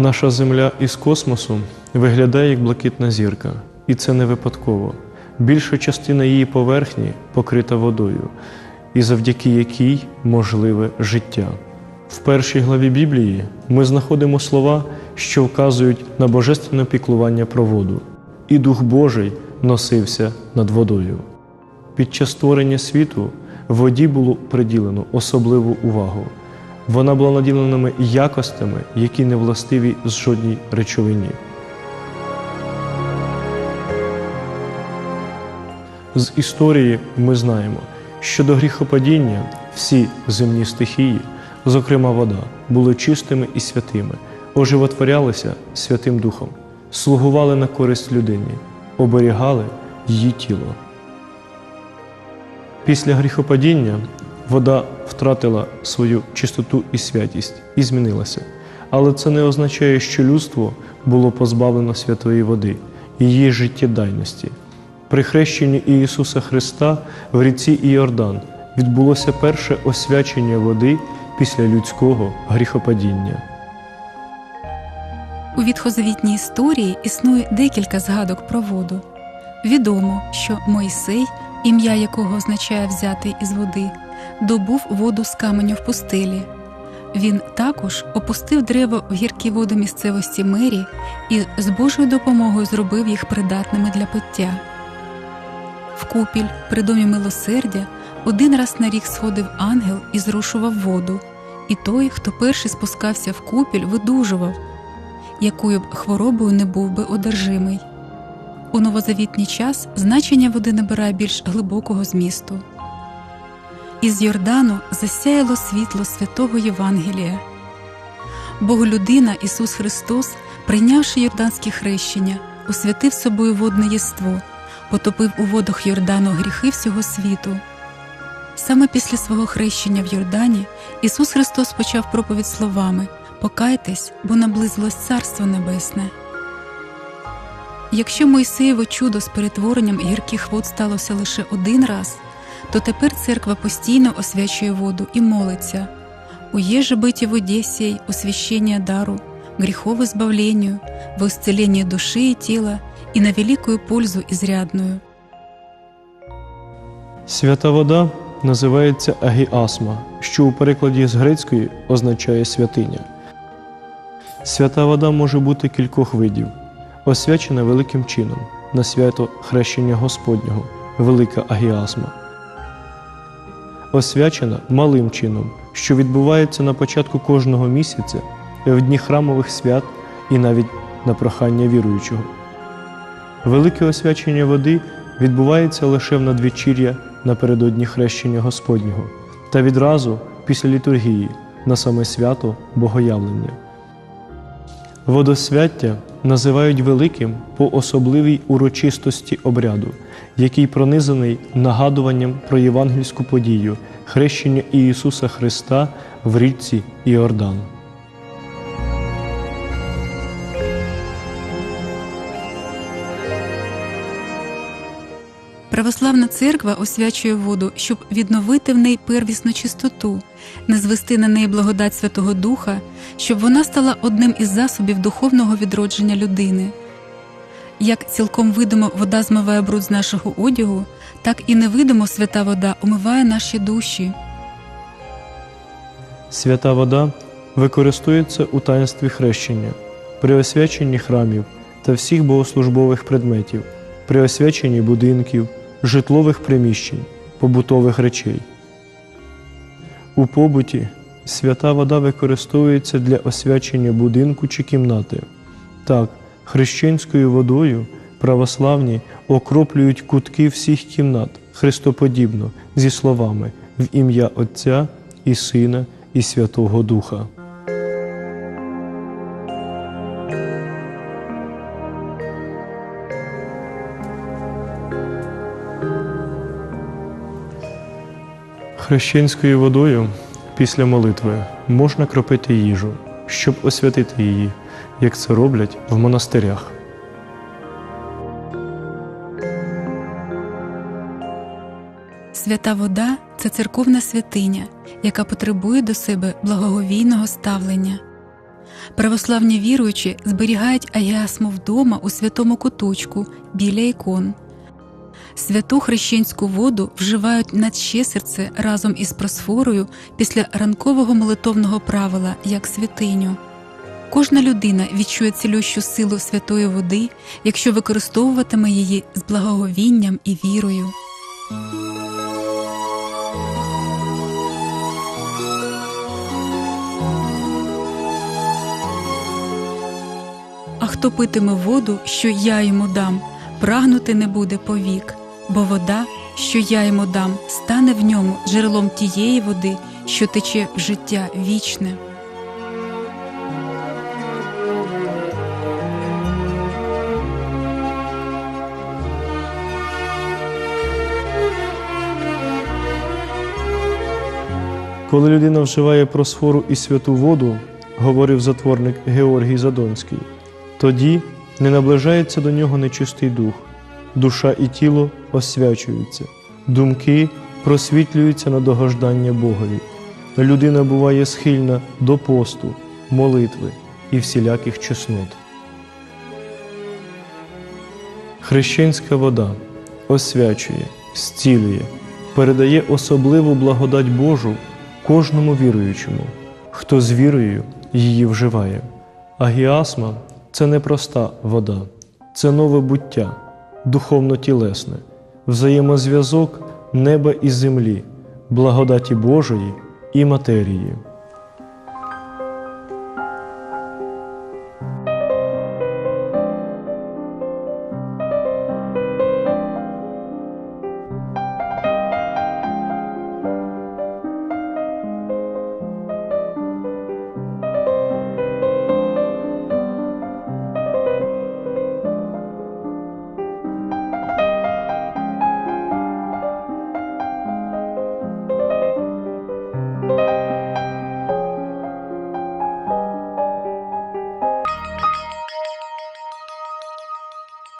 Наша Земля із космосу виглядає як блакитна зірка, і це не випадково. Більша частина її поверхні покрита водою, і завдяки якій можливе життя. В першій главі Біблії ми знаходимо слова, що вказують на божественне піклування про воду, і Дух Божий носився над водою. Під час створення світу воді було приділено особливу увагу. Вона була наділеними якостями, які не властиві з жодній речовині. З історії ми знаємо, що до гріхопадіння всі земні стихії, зокрема вода, були чистими і святими, оживотворялися Святим Духом, слугували на користь людині, оберігали її тіло. Після гріхопадіння вода втратила свою чистоту і святість і змінилася. Але це не означає, що людство було позбавлено святої води, її життєдайності. При хрещенні Ісуса Христа в ріці Іордан відбулося перше освячення води після людського гріхопадіння. У відхозавітній історії існує декілька згадок про воду. Відомо, що Мойсей, ім'я якого означає взяти із води, добув воду з каменю в пустелі. Він також опустив дерево в гіркі води місцевості Мері і з Божою допомогою зробив їх придатними для пиття. В купіль при домі милосердя один раз на рік сходив ангел і зрушував воду, і той, хто перший спускався в купіль, видужував, якою б хворобою не був би одержимий. У новозавітній час значення води набирає більш глибокого змісту. Із Йордану засяяло світло святого Євангелія. Боголюдина Ісус Христос, прийнявши йорданське хрещення, освятив собою водне єство, потопив у водах Йордану гріхи всього світу. Саме після свого хрещення в Йордані Ісус Христос почав проповідь словами Покайтесь, бо наблизилось Царство Небесне. Якщо Мойсеєво чудо з перетворенням гірких вод сталося лише один раз, то тепер церква постійно освячує воду і молиться «Уеже быть в воде сей освящение дару, грехов избавлению, во исцеление души и тела и на великую пользу изрядную». Свята вода називається агіасма, що у перекладі з грецької означає святиня. Свята вода може бути кількох видів, освячена великим чином на свято хрещення Господнього, велика агіасма. Освячена малим чином, що відбувається на початку кожного місяця, в дні храмових свят і навіть на прохання віруючого. Велике освячення води відбувається лише в надвечір'я напередодні хрещення Господнього та відразу після літургії на саме свято Богоявлення. Водосвяття називають великим по особливій урочистості обряду, який пронизаний нагадуванням про євангельську подію хрещення Ісуса Христа в річці Іордан. Православна церква освячує воду, щоб відновити в неї первісну чистоту, не звести на неї благодать Святого Духа, щоб вона стала одним із засобів духовного відродження людини. Як цілком видимо вода змиває бруд з нашого одягу, так і невидимо свята вода омиває наші душі. Свята вода використовується у таїнстві хрещення, при освяченні храмів та всіх богослужбових предметів, при освяченні будинків, житлових приміщень, побутових речей. У побуті свята вода використовується для освячення будинку чи кімнати. Так, хрещенською водою православні окроплюють кутки всіх кімнат христоподібно зі словами в ім'я Отця і Сина і Святого Духа. Хрещенською водою після молитви можна кропити їжу, щоб освятити її, як це роблять в монастирях. Свята вода це церковна святиня, яка потребує до себе благоговійного ставлення. Православні віруючі зберігають агіасму вдома у святому куточку біля ікон. Святу хрещенську воду вживають на серце разом із просфорою після ранкового молитовного правила як святиню. Кожна людина відчує цілющу силу святої води, якщо використовуватиме її з благоговінням і вірою. А хто питиме воду, що я йому дам, прагнути не буде повік, бо вода, що я йому дам, стане в ньому джерелом тієї води, що тече в життя вічне. Коли людина вживає просфору і святу воду, говорив затворник Георгій Задонський, тоді не наближається до нього нечистий дух, душа і тіло освячуються, думки просвітлюються на догождання Богові. Людина буває схильна до посту, молитви і всіляких чеснот. Хрещенська вода освячує, зцілює, передає особливу благодать Божу кожному віруючому, хто з вірою її вживає. Агіасма це не проста вода, це нове буття, духовно-тілесне, взаємозв'язок неба і землі, благодаті Божої і матерії.